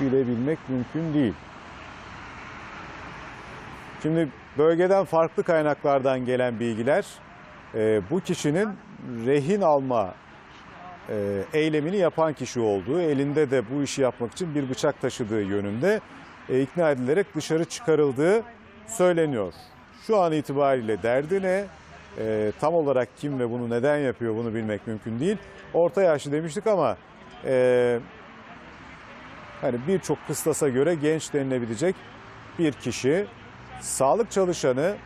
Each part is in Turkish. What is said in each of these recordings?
bilebilmek mümkün değil. Şimdi bölgeden farklı kaynaklardan gelen bilgiler e, bu kişinin rehin alma e, eylemini yapan kişi olduğu, elinde de bu işi yapmak için bir bıçak taşıdığı yönünde e, ikna edilerek dışarı çıkarıldığı söyleniyor. Şu an itibariyle derdi ne? E, tam olarak kim ve bunu neden yapıyor bunu bilmek mümkün değil. Orta yaşlı demiştik ama e, hani birçok kıstasa göre genç denilebilecek bir kişi. Sağlık çalışanı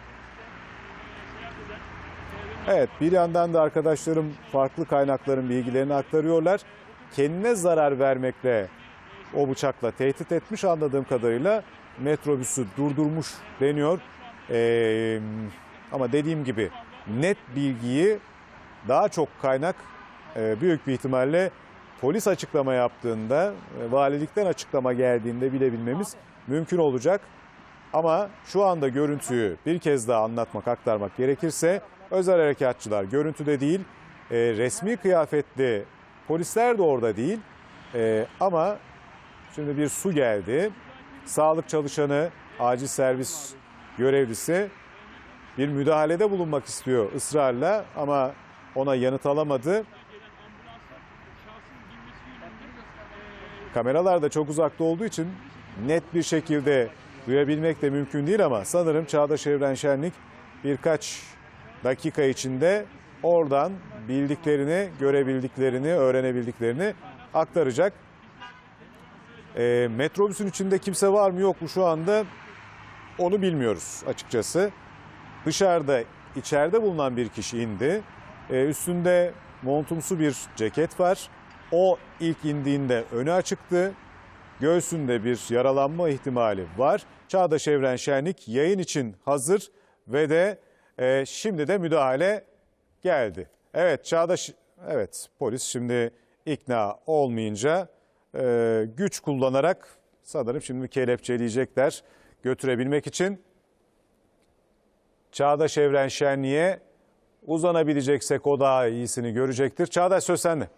Evet bir yandan da arkadaşlarım farklı kaynakların bilgilerini aktarıyorlar. Kendine zarar vermekle o bıçakla tehdit etmiş anladığım kadarıyla metrobüsü durdurmuş deniyor. Ee, ama dediğim gibi net bilgiyi daha çok kaynak e, büyük bir ihtimalle polis açıklama yaptığında, e, valilikten açıklama geldiğinde bilebilmemiz mümkün olacak. Ama şu anda görüntüyü bir kez daha anlatmak, aktarmak gerekirse özel harekatçılar görüntüde değil, e, resmi kıyafetli polisler de orada değil. E, ama şimdi bir su geldi. Sağlık çalışanı, acil servis görevlisi bir müdahalede bulunmak istiyor ısrarla ama ona yanıt alamadı. Kameralar da çok uzakta olduğu için net bir şekilde duyabilmek de mümkün değil ama sanırım Çağdaş Evren Şenlik birkaç dakika içinde oradan bildiklerini, görebildiklerini, öğrenebildiklerini aktaracak. E, metrobüsün içinde kimse var mı yok mu şu anda onu bilmiyoruz açıkçası. Dışarıda, içeride bulunan bir kişi indi. E, üstünde montumsu bir ceket var. O ilk indiğinde önü açıktı. Göğsünde bir yaralanma ihtimali var. Çağdaş Evren Şenlik yayın için hazır ve de e, şimdi de müdahale geldi. Evet Çağdaş, evet polis şimdi ikna olmayınca e, güç kullanarak sanırım şimdi kelepçeleyecekler götürebilmek için. Çağdaş Evren Şenliğe uzanabileceksek o daha iyisini görecektir. Çağdaş söz sende.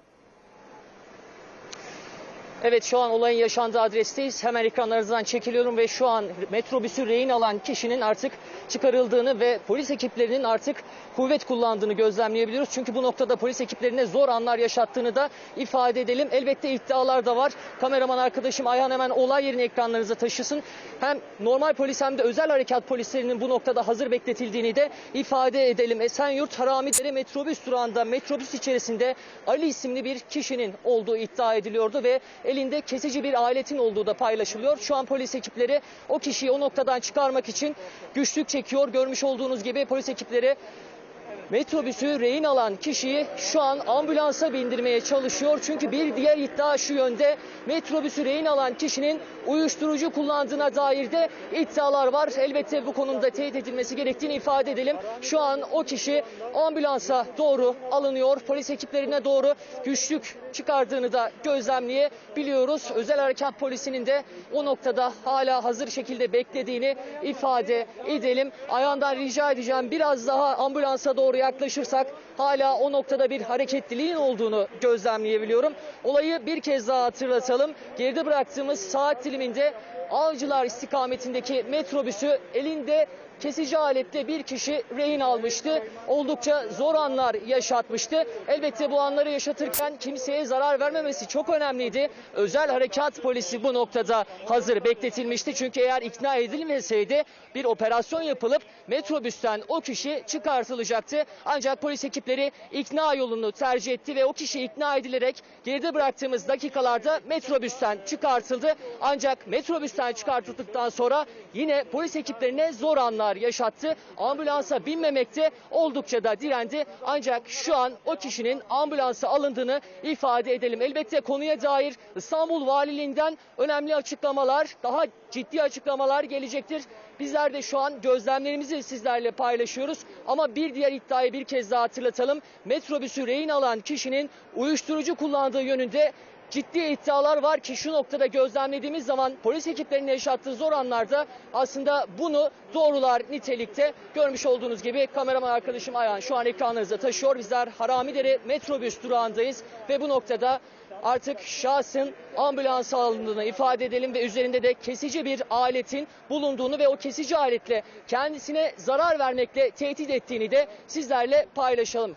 Evet şu an olayın yaşandığı adresteyiz. Hemen ekranlarınızdan çekiliyorum ve şu an metrobüsü rehin alan kişinin artık çıkarıldığını ve polis ekiplerinin artık kuvvet kullandığını gözlemleyebiliyoruz. Çünkü bu noktada polis ekiplerine zor anlar yaşattığını da ifade edelim. Elbette iddialar da var. Kameraman arkadaşım Ayhan hemen olay yerini ekranlarınıza taşısın. Hem normal polis hem de özel harekat polislerinin bu noktada hazır bekletildiğini de ifade edelim. Esenyurt Haramidere metrobüs durağında metrobüs içerisinde Ali isimli bir kişinin olduğu iddia ediliyordu ve elinde kesici bir aletin olduğu da paylaşılıyor. Şu an polis ekipleri o kişiyi o noktadan çıkarmak için güçlük çekiyor. Görmüş olduğunuz gibi polis ekipleri metrobüsü rehin alan kişiyi şu an ambulansa bindirmeye çalışıyor. Çünkü bir diğer iddia şu yönde metrobüsü rehin alan kişinin uyuşturucu kullandığına dair de iddialar var. Elbette bu konuda teyit edilmesi gerektiğini ifade edelim. Şu an o kişi ambulansa doğru alınıyor. Polis ekiplerine doğru güçlük çıkardığını da gözlemleyebiliyoruz. Özel harekat polisinin de o noktada hala hazır şekilde beklediğini ifade edelim. Ayağından rica edeceğim biraz daha ambulansa doğru yaklaşırsak hala o noktada bir hareketliliğin olduğunu gözlemleyebiliyorum. Olayı bir kez daha hatırlatalım. Geride bıraktığımız saat diliminde Avcılar istikametindeki metrobüsü elinde kesici aletle bir kişi rehin almıştı. Oldukça zor anlar yaşatmıştı. Elbette bu anları yaşatırken kimseye zarar vermemesi çok önemliydi. Özel harekat polisi bu noktada hazır bekletilmişti. Çünkü eğer ikna edilmeseydi bir operasyon yapılıp metrobüsten o kişi çıkartılacaktı. Ancak polis ekipleri ikna yolunu tercih etti ve o kişi ikna edilerek geride bıraktığımız dakikalarda metrobüsten çıkartıldı. Ancak metrobüsten çıkartıldıktan sonra yine polis ekiplerine zor anlar yaşattı. Ambulansa binmemekte oldukça da direndi. Ancak şu an o kişinin ambulansa alındığını ifade edelim. Elbette konuya dair İstanbul Valiliğinden önemli açıklamalar, daha ciddi açıklamalar gelecektir. Bizler de şu an gözlemlerimizi sizlerle paylaşıyoruz. Ama bir diğer iddiayı bir kez daha hatırlatalım. Metrobüsü rehin alan kişinin uyuşturucu kullandığı yönünde ciddi iddialar var ki şu noktada gözlemlediğimiz zaman polis ekiplerinin yaşattığı zor anlarda aslında bunu doğrular nitelikte. Görmüş olduğunuz gibi kameraman arkadaşım Ayhan şu an ekranlarınıza taşıyor. Bizler Haramidere metrobüs durağındayız ve bu noktada artık şahsın ambulans alındığını ifade edelim ve üzerinde de kesici bir aletin bulunduğunu ve o kesici aletle kendisine zarar vermekle tehdit ettiğini de sizlerle paylaşalım.